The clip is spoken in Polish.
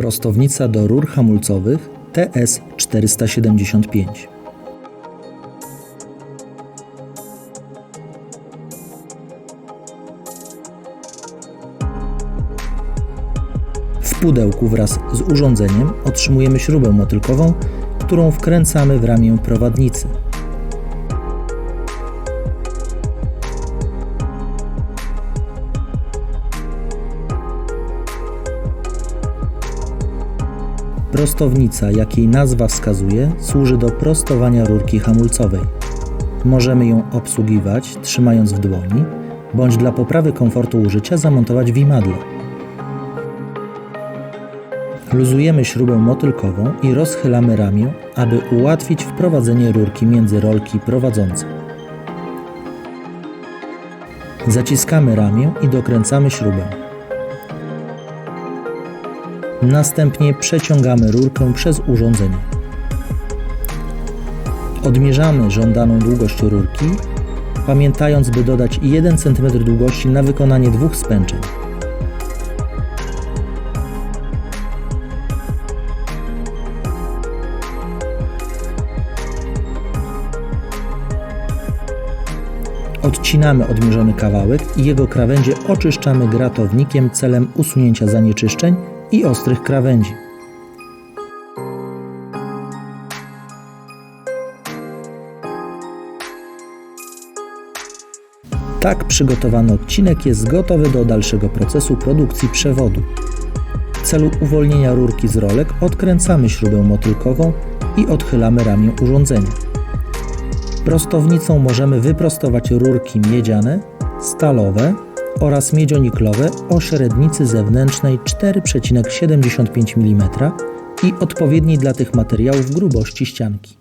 Prostownica do rur hamulcowych TS475. W pudełku wraz z urządzeniem otrzymujemy śrubę motylkową, którą wkręcamy w ramię prowadnicy. Prostownica, jak jej nazwa wskazuje, służy do prostowania rurki hamulcowej. Możemy ją obsługiwać trzymając w dłoni, bądź dla poprawy komfortu użycia zamontować w imadle. Luzujemy śrubę motylkową i rozchylamy ramię, aby ułatwić wprowadzenie rurki między rolki prowadzące. Zaciskamy ramię i dokręcamy śrubę. Następnie przeciągamy rurkę przez urządzenie. Odmierzamy żądaną długość rurki, pamiętając by dodać 1 cm długości na wykonanie dwóch spęczeń. Odcinamy odmierzony kawałek i jego krawędzie oczyszczamy gratownikiem celem usunięcia zanieczyszczeń i ostrych krawędzi. Tak przygotowany odcinek jest gotowy do dalszego procesu produkcji przewodu. W celu uwolnienia rurki z rolek odkręcamy śrubę motylkową i odchylamy ramię urządzenia. Prostownicą możemy wyprostować rurki miedziane, stalowe oraz miedzioniklowe o średnicy zewnętrznej 4,75 mm i odpowiedniej dla tych materiałów grubości ścianki.